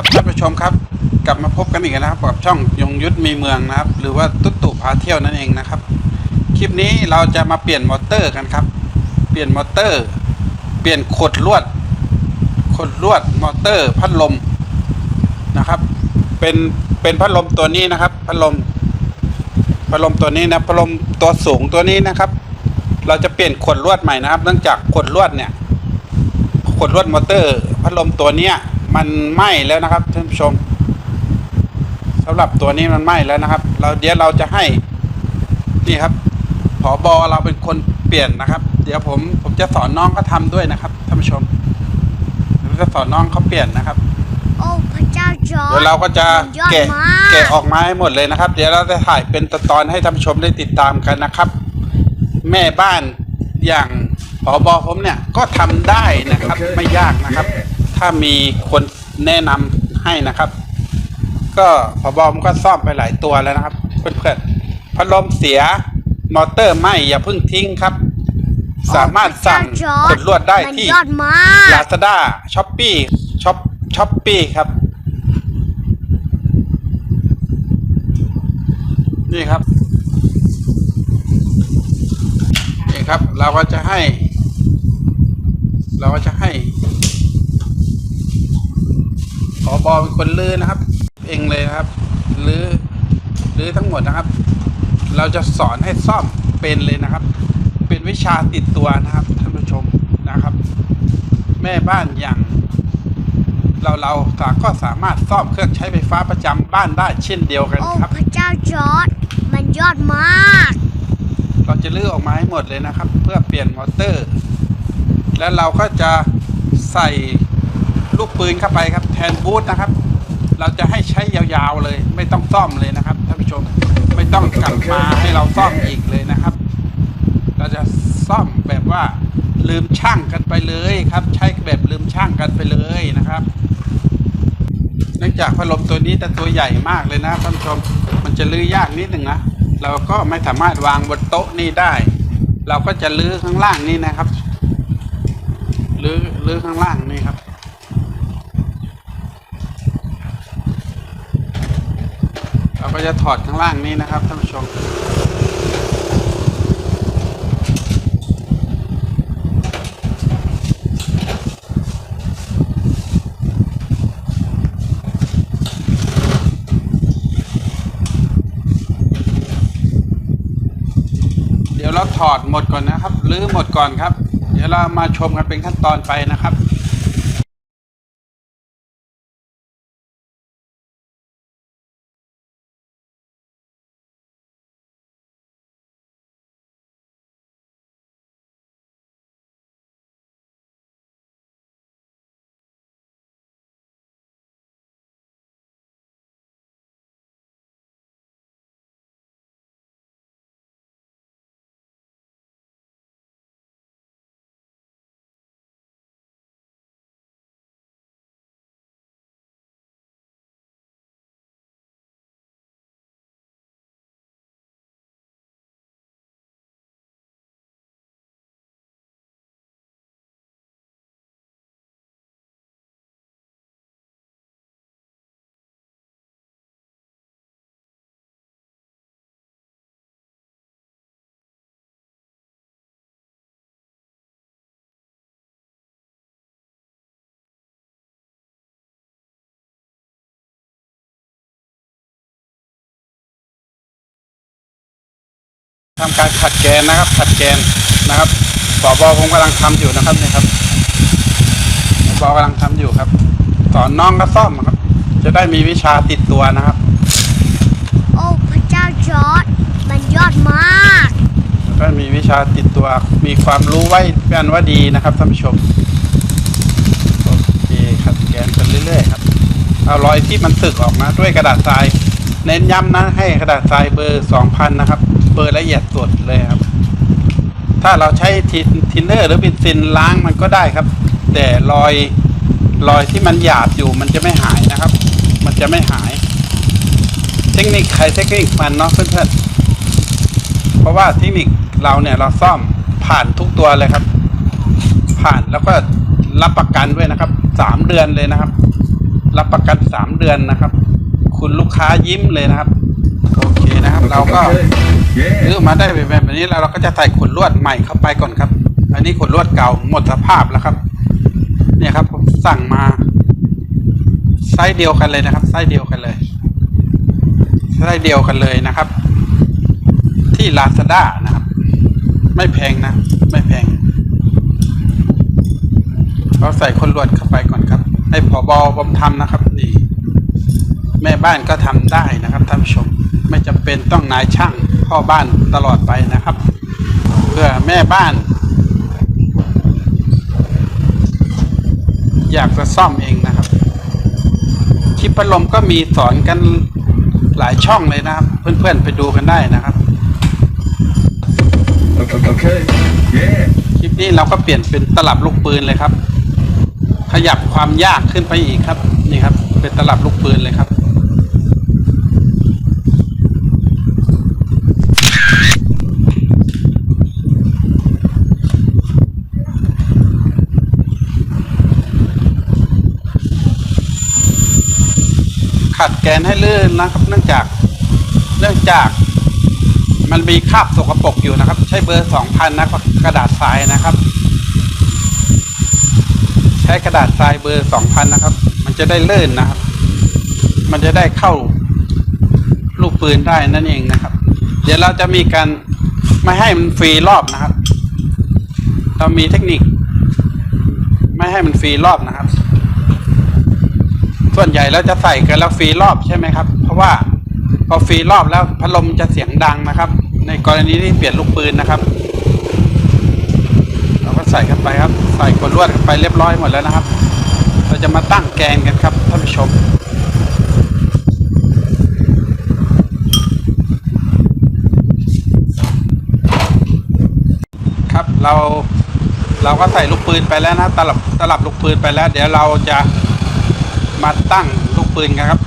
ครับท่านผู้ชมครับ กลับมาพบกันอีกแล้วนะครับกับช่องยงยุทธมีเมืองนะครับ หรือว่าตุ๊ตุพาเที่ยวนั่นเองนะครับ คลิปนี้เราจะมาเปลี่ยนมอเตอร์กันครับ เปลี่ยนมอเตอร์ เปลี่ยนขดลวด ขดลวดมอเตอร์พัดลมนะครับ เป็นเป็นพัดลมตัวนี้นะครับ พัดลมพัดลมตัวนี้นะพัดลมตัวสูงตัวนี้นะครับ เราจะเปลี่ยนขดลวดใหม่นะครับ เนื่องจากขดลวดเนี่ยขดลวดมอเตอร์ พัดลมตัวเนี้ย มันไหม้แล้วนะครับท่านผู้ชมสำหรับตัวนี้มันไหม้แล้วนะครับ เราเดี๋ยวเราจะให้นี่ครับผอบอเราเป็นคนเปลี่ยนนะครับ เดี๋ยวผมผมจะสอนน้องเขาทำด้วยนะครับท่านผู้ชมผมจะสอนน้องเขาเปลี่ยนนะครับโอ้พระเจ้าจอร์จเดี๋ยวเราก็จะมันยอดแกะมากแกะออกมาให้หมดเลยนะครับ เดี๋ยวเราจะถ่ายเป็นตอนๆให้ท่านผู้ชมได้ติดตามกันนะครับ แม่บ้านอย่างผอบอผมเนี่ยก็ทำได้นะครับไม่ยากนะครับ ถ้ามีคนแนะนำให้นะครับ ก็ผอบอมก็ซ่อมไปหลายตัวแล้วนะครับ เพื่อนๆพัดลมเสียมอเตอร์ไหมอย่าเพิ่งทิ้งครับ สามารถสั่งพระเจ้าจอขร์จดลวดได้มันที่ยอดมากลาซาด้าช้อปปี้ช้อปช้อปปี้ครับ นี่ครับ นี่ครับ เราก็จะให้ เราก็จะให้ข อบอเป็นคนลื้อนะครับ เองเลยนะครับลื้อลื้อทั้งหมดนะครับ เราจะสอนให้ซ่อมเป็นเลยนะครับ เป็นวิชาติดตัวนะครับท่านผู้ชมนะครับ แม่บ้านอย่าง เราเราก็สามารถซ่อมเครื่องใช้ไฟฟ้าประจำบ้านได้เช่นเดียวกันโอ้ครับพระเจ้าจอร์จมันยอดมาก เราจะลื้อออกมาให้หมดเลยนะครับ เพื่อเปลี่ยนมอเตอร์ แล้วเราก็จะใส่ ลูกปืนเข้าไปครับ แทนบูทนะครับ เราจะให้ใช้ยาวๆเลย ไม่ต้องซ่อมเลยนะครับท่านผู้ชมไม่ต้องกลับมาให้เราซ่อมอีกเลยนะครับ เราจะซ่อมแบบว่าลืมช่างกันไปเลยครับ ใช้แบบลืมช่างกันไปเลยนะครับเนื่องจากพัดลมตัวนี้แต่ตัวใหญ่มากเลยนะท่านผู้ชมมันจะลื้อยากนิดหนึ่งนะเราก็ไม่สามารถวางบนโต๊ะนี่ได้ เราก็จะลื้อข้างล่างนี่นะครับลื้อลื้อข้างล่างนี่ครับ เราจะถอดข้างล่างนี้นะครับท่านผู้ชม เดี๋ยวเราถอดหมดก่อนนะครับ หรือหมดก่อนครับ เดี๋ยวเรามาชมกันเป็นขั้นตอนไปนะครับ ทำการขัดแกนนะครับ ขัดแกนนะครับบอบอผมกำลังทำอยู่นะครับเนี่ยครับบอกำลังทำอยู่ครับสอนน้องก็ซ่อมครับ จะได้มีวิชาติดตัวนะครับ โอ้พระเจ้าจอร์จมันยอดมากก็มีวิชาติดตัว มีความรู้ไว้เป็นว่าดีนะครับท่านผู้ชมโอเคขัดแกนกันเรื่อยๆครับเอารอยที่มันสึกออกนะด้วยกระดาษทราย เน้นย้ำนะให้กระดาษทรายเบอร์สองพันนะครับ เบอร์ละเอียดสุดเลยครับ ถ้าเราใช้ทินเนอร์หรือบินซินล้างมันก็ได้ครับ แต่รอยรอยที่มันหยาบอยู่มันจะไม่หายนะครับ มันจะไม่หาย เทคนิคใครเทคนิคมันเนาะเพื่อนๆเพราะว่าเทคนิคเราเนี่ยเราซ่อมผ่านทุกตัวเลยครับ ผ่านแล้วก็รับประกันด้วยนะครับสามเดือนเลยนะครับ รับประกันสามเดือนนะครับ คุณลูกค้ายิ้มเลยนะครับ โอเคนะครับ เราก็ซื้อมาได้แบบนี้แล้วเราก็จะใส่ขนลวดใหม่เข้าไปก่อนครับ อันนี้ขนลวดเก่าหมดสภาพแล้วครับ เนี่ยครับผมสั่งมาไซส์เดียวกันเลยนะครับไซส์เดียวกันเลยไซส์เดียวกันเลยนะครับ ที่ลาซาด้านะครับ ไม่แพงนะ ไม่แพงเราใส่คนลวดเข้าไปก่อนครับให้ผอบอผมทำนะครับนี่แม่บ้านก็ทำได้นะครับท่านผู้ชม ไม่จำเป็นต้องนายช่างพ่อบ้านตลอดไปนะครับ เพื่อแม่บ้าน อยากจะซ่อมเองนะครับคลิปพัดลมก็มีสอนกันหลายช่องเลยนะครับ เพื่อนๆไปดูกันได้นะครับ Okay. Yeah. คลิปนี้เราก็เปลี่ยนเป็นตลับลูกปืนเลยครับ ขยับความยากขึ้นไปอีกครับ นี่ครับ เป็นตลับลูกปืนเลยครับ ขัดแกนให้ลื่นนะครับ เนื่องจากเนื่องจากมันมีคราบสกปรกอยู่นะครับ ใช้เบอร์สองพันนะกระดาษทรายนะครับ ใช้กระดาษทรายเบอร์สองพันนะครับ มันจะได้เลื่นนะครับ มันจะได้เข้าลูกปืนได้นั่นเองนะครับ เดี๋ยวเราจะมีการไม่ให้มันฟรีรอบนะครับ เรามีเทคนิค ไม่ให้มันฟรีรอบนะครับ ส่วนใหญ่เราจะใส่กันแล้วฟรีรอบใช่ไหมครับ เพราะว่าพอฟรีรอบแล้วพัดลมจะเสียงดังนะครับ ในกรณีที่เปลี่ยนลูกปืนนะครับ เราก็ใส่กันไปครับ ใส่กดลวดกันไปเรียบร้อยหมดแล้วนะครับ เราจะมาตั้งแกนกันครับท่านผู้ชมครับเราเราก็ใส่ลูกปืนไปแล้วนะตลับตลับลูกปืนไปแล้ว เดี๋ยวเราจะ มาตั้งลูกปืนกันครับ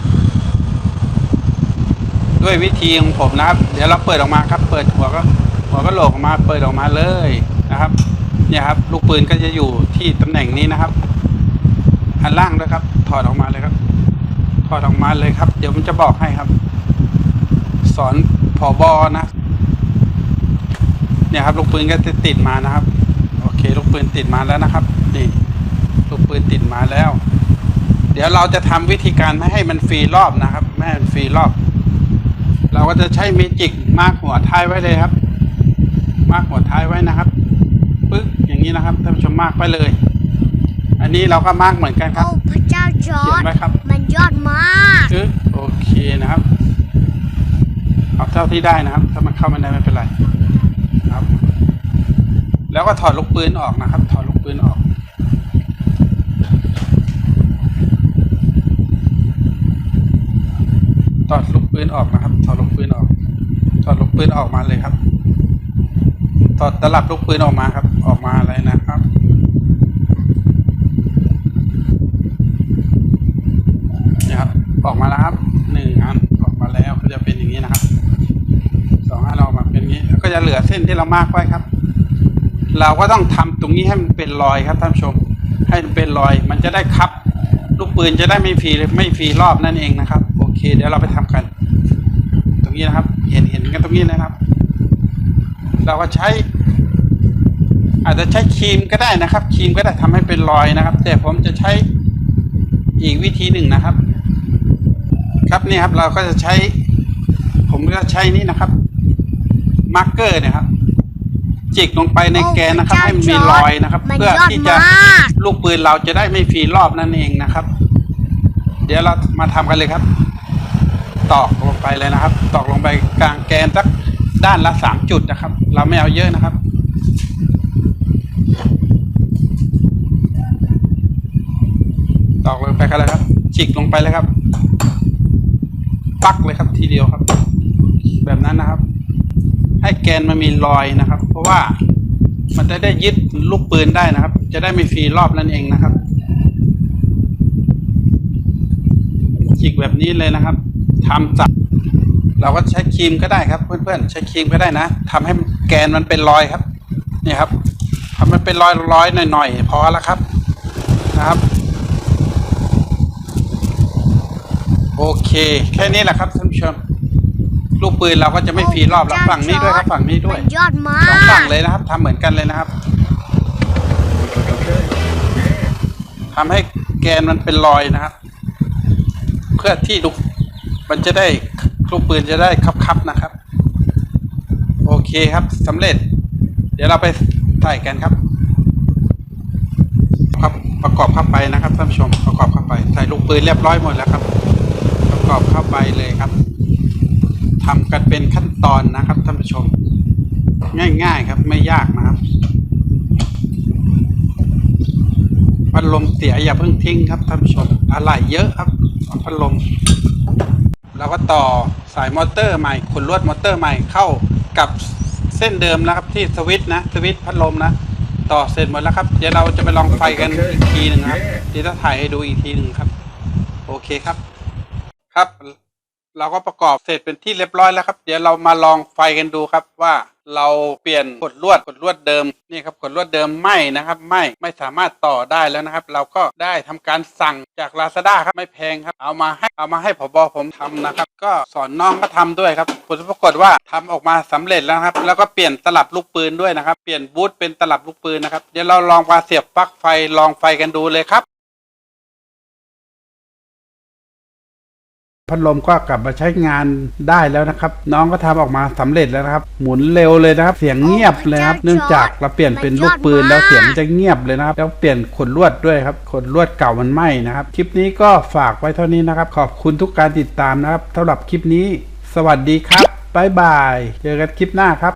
ด้วยวิธีของผมนะครับ เดี๋ยวเราเปิดออกมาครับ เปิดหัวก็หัวก็โหลกออกมาเปิดออกมาเลยนะครับ เนี่ยครับ ลูกปืนก็จะอยู่ที่ตำแหน่งนี้นะครับ อันล่างด้วยครับ ถอดออกมาเลยครับ ถอดออกมาเลยครับ เดี๋ยวผมจะบอกให้ครับ สอนผอบอนะ เนี่ยครับ ลูกปืนก็จะติดมานะครับ โอเค ลูกปืนติดมาแล้วนะครับ นี่ ลูกปืนติดมาแล้ว เดี๋ยวเราจะทำวิธีการไม่ให้มันฟรีรอบนะครับไม่ให้มันฟรีรอบ เราก็จะใช้เมจิกมาร์กหัวท้ายไว้เลยครับ มาร์กหัวท้ายไว้นะครับปึ๊กอย่างนี้นะครับท่านผู้ชมมาร์กไปเลย อันนี้เราก็มาร์กเหมือนกันครับโอ้พระเจ้าจอเขียร์นดไว้ครับมันยอดมากปึ๊กโอเคนะครับเอาเท่าที่ได้นะครับ ถ้ามันเข้าไม่ได้ไม่เป็นไรครับ แล้วก็ถอดลูกปืนออกนะครับ ถอดลูกปืนออก ถอดลูก ปืนออกนะครับ ถอดลูกปืนออก ถอดลูกปืนออกมาเลยครับ ถอดตลับลูกปืนออกมาครับ ออกมาเลยนะครับนี่ครับ ออกมาแล้วครับหนึ่งอันออกมาแล้วก็จะเป็นอย่างนี้นะครับสองอันออกมาเป็นอย่างนี้ ก็จะเหลือเส้นที่เรามากไว้ครับ เราก็ต้องทำตรงนี้ให้มันเป็นรอยครับท่านผู้ชม ให้มันเป็นรอย มันจะได้คับลูกปืนจะได้ไม่ฟรีไม่ฟรีรอบนั่นเองนะครับ โอเค เดี๋ยวเราไปทำกัน รงนี้นะครับ เห็นเห็นกันตรงนี้นะครับ เราก็ใช้ อาจจะใช้ครีมก็ได้นะครับครีมก็ได้ทำให้เป็นรอยนะครับ แต่ผมจะใช้อีกวิธีหนึ่งนะครับ ครับนี่ครับเราก็จะใช้ ผมก็ใช้นี่นะครับมาร์กเกอร์เนี่ยครับจิกลงไปในแกนนะครับ ให้มันมีรอยนะครับมันเพื่อยอดที่จะมากลูกปืนเราจะได้ไม่ฟรีรอบนั่นเองนะครับ เดี๋ยวเรามาทำกันเลยครับ ตอกลงไปเลยนะครับ ตอกลงไปกลางแกนสักด้านละสามจุดนะครับ เราไม่เอาเยอะนะครับ ตอกลงไปกันเลยครับจิกลงไปเลยครับ ปักเลยครับทีเดียวครับ แบบนั้นนะครับ ให้แกนมันมีรอยนะครับ เพราะว่ามันจะได้ยึดลูกปืนได้นะครับ จะได้ไม่ฟรีรอบนั่นเองนะครับจิกแบบนี้เลยนะครับ ทำจับเราก็ใช้ครีมก็ได้ครับ เพื่อนๆใช้ครีมก็ได้นะทำให้แกนมันเป็นรอยครับนี่ครับทำมันเป็นรอยรอยๆหน่อยๆพอแล้วครับนะครับ โอเค แค่นี้แหละครับท่านผู้ชมลูกปืนเราก็จะไม่ฟรีรอบแล้วฝั่งนี้ด้วยครับฝั่งนี้ด้วยมันยอดมาสองฝั่งกเลยนะครับทำเหมือนกันเลยนะครับ Okay. Yeah. ทำให้แกนมันเป็นรอยนะครับ เพื่อที่ลูก มันจะได้ลูกปืนจะได้คับๆนะครับ โอเคครับสำเร็จ เดี๋ยวเราไปใส่กันครับครับประกอบเข้าไปนะครับท่านผู้ชมประกอบเข้าไปใส่ลูกปืนเรียบร้อยหมดแล้วครับ ประกอบเข้าไปเลยครับทำกันเป็นขั้นตอนนะครับท่านผู้ชม ง่าย ๆครับไม่ยากนะครับพัดลมเสียอย่าเพิ่งทิ้งครับท่านผู้ชมอะไรเยอะครับพัดลม เราก็ต่อสายมอเตอร์ใหม่ขนลวดมอเตอร์ใหม่เข้ากับเส้นเดิมนะครับที่สวิตช์นะสวิตช์พัดลมนะ ต่อเสร็จหมดแล้วครับ เดี๋ยวเราจะไปลองไฟกันอีกทีหนึ่งครับเดี๋ยวจะถ่ายให้ดูอีกทีหนึ่งครับ โอเคครับ ครับ เราก็ประกอบเสร็จเป็นที่เรียบร้อยแล้วครับ เดี๋ยวเรามาลองไฟกันดูครับว่า เราเปลี่ยนขดลวดขดลวดเดิมนี่ครับขดลวดเดิมไหมนะครับไหมไม่สามารถต่อได้แล้วนะครับ เราก็ได้ทำการสั่งจาก Lazada ครับไม่แพงครับ เอามาให้เอามาให้ผบผมทำนะครับ ก็สอนน้องก็ทำด้วยครับผลปรากฏว่าทำออกมาสำเร็จแล้วครับ แล้วก็เปลี่ยนตลับลูกปืนด้วยนะครับ เปลี่ยนบูทเป็นตลับลูกปืนนะครับเดี๋ยวเราลองมาเสียบปลั๊กไฟลองไฟกันดูเลยครับ พัดลมก็กลับมาใช้งานได้แล้วนะครับ น้องก็ทำออกมาสำเร็จแล้วนะครับ หมุนเร็วเลยนะครับ เสียงเงียบเลยครับ เนื่องจากเราเปลี่ยนเป็นลูกปืนแล้วเสียงจะเงียบเลยนะครับ แล้วเปลี่ยนขนลวดด้วยครับขนลวดเก่ามันไหม้นะครับ คลิปนี้ก็ฝากไว้เท่านี้นะครับ ขอบคุณทุกการติดตามนะครับสำหรับคลิปนี้ สวัสดีครับบ๊ายบาย เจอกันคลิปหน้าครับ